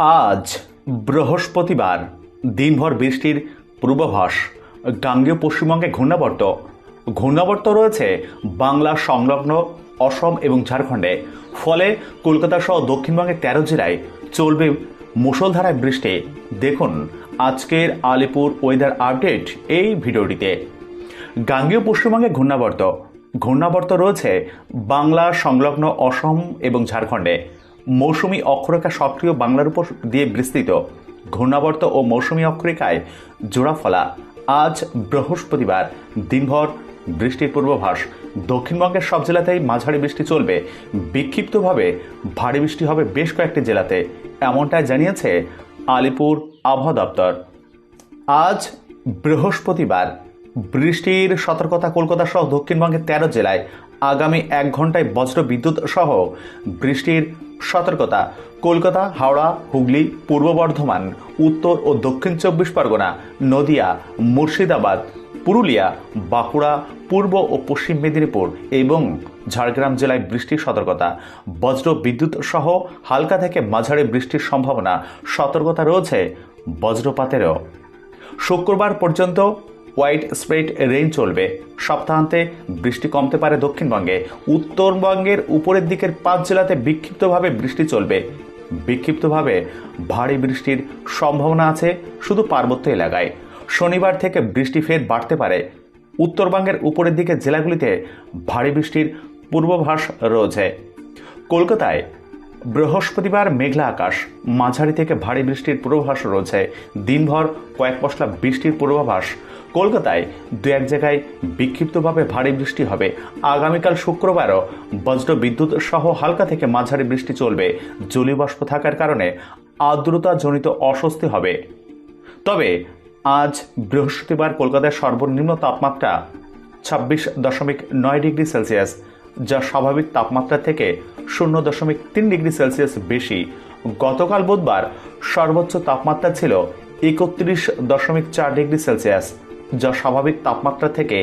আজ বৃহস্পতিবার দিনভর বৃষ্টির পূর্বাভাস। গাঙ্গেয় পশ্চিমবঙ্গে ঘূর্ণাবর্ত। ঘূর্ণাবর্ত রয়েছে বাংলা সংলগ্ন অসম এবং ঝাড়খণ্ডে। ফলে কলকাতা সহ দক্ষিণবঙ্গের তেরো জেলায় চলবে মুষলধারায় বৃষ্টি। দেখুন আজকের আলিপুর ওয়েদার আপডেট এই ভিডিওটিতে। গাঙ্গেয় পশ্চিমবঙ্গে ঘূর্ণাবর্ত। ঘূর্ণাবর্ত রয়েছে বাংলা সংলগ্ন অসম এবং ঝাড়খণ্ডে। মৌসুমি অক্ষরেখা সক্রিয় বাংলার উপর দিয়ে বিস্তৃত। ঘূর্ণাবর্ত ও মৌসুমি অক্ষরেখায় জোড়া ফলা। আজ বৃহস্পতিবার, দিনভর বৃষ্টির পূর্বাভাস। দক্ষিণবঙ্গের সব জেলাতেই মাঝারি বৃষ্টি চলবে। বিক্ষিপ্তভাবে ভারী বৃষ্টি হবে বেশ কয়েকটি জেলাতে, এমনটাই জানিয়েছে আলিপুর আবহাওয়া দপ্তর। আজ বৃহস্পতিবার, বৃষ্টির সতর্কতা কলকাতা সহ দক্ষিণবঙ্গের তেরো জেলায় আগামী এক ঘন্টায় বজ্র বিদ্যুৎ সহ বৃষ্টির সতর্কতা, কলকাতা, হাওড়া, হুগলি, পূর্ব বর্ধমান, উত্তর ও দক্ষিণ চব্বিশ পরগনা, নদিয়া, মুর্শিদাবাদ, পুরুলিয়া, বাঁকুড়া, পূর্ব ও পশ্চিম মেদিনীপুর এবং ঝাড়গ্রাম জেলায় বৃষ্টির সতর্কতা, বজ্র বিদ্যুৎ সহ হালকা থেকে মাঝারি বৃষ্টির সম্ভাবনা, সতর্কতা রয়েছে বজ্রপাতেরও। শুক্রবার পর্যন্ত হোয়াইট স্প্রেড রেইন চলবে। সপ্তাহান্তে বৃষ্টি কমতে পারে দক্ষিণবঙ্গে। উত্তরবঙ্গের উপরের দিকের পাঁচ জেলাতে বিক্ষিপ্তভাবে বৃষ্টি চলবে। বিক্ষিপ্তভাবে ভারী বৃষ্টির সম্ভাবনা আছে শুধু পার্বত্য এলাকায়। শনিবার থেকে বৃষ্টি ফের বাড়তে পারে। উত্তরবঙ্গের উপরের দিকের জেলাগুলিতে ভারী বৃষ্টির পূর্বাভাস রয়েছে। কলকাতায় বৃহস্পতিবার মেঘলা আকাশ। মাঝারি থেকে ভারী বৃষ্টির পূর্বাভাস রয়েছে। দিনভর কয়েক পশলা বৃষ্টির পূর্বাভাস। কলকাতায় দু এক জায়গায় বিক্ষিপ্তভাবে ভারী বৃষ্টি হবে। আগামীকাল শুক্রবারও বজ্র বিদ্যুৎ সহ হালকা থেকে মাঝারি বৃষ্টি চলবে। জলীয়বাষ্প থাকার কারণে আর্দ্রতাজনিত অস্বস্তি হবে। তবে আজ বৃহস্পতিবার কলকাতার সর্বনিম্ন তাপমাত্রা ছাব্বিশ দশমিক নয় ডিগ্রি সেলসিয়াস। যা স্বাভাবিক তাপমাত্রা থেকে শূন্য দশমিক তিন ডিগ্রি সেলসিয়াস বেশি। গতকাল বুধবার সর্বোচ্চ তাপমাত্রা ছিল একত্রিশ দশমিক চার ডিগ্রি সেলসিয়াস, যা স্বাভাবিক তাপমাত্রা থেকে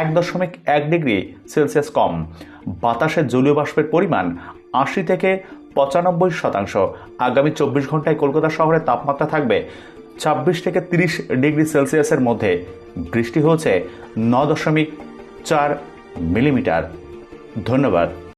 এক দশমিক এক ডিগ্রি সেলসিয়াস কম। বাতাসে জলীয় বাষ্পের পরিমাণ আশি থেকে পঁচানব্বই শতাংশ। আগামী চব্বিশ ঘন্টায় কলকাতা শহরে তাপমাত্রা থাকবে ছাব্বিশ থেকে তিরিশ ডিগ্রি সেলসিয়াসের মধ্যে। বৃষ্টি হচ্ছে ন দশমিক চার মিলিমিটার। ধন্যবাদ।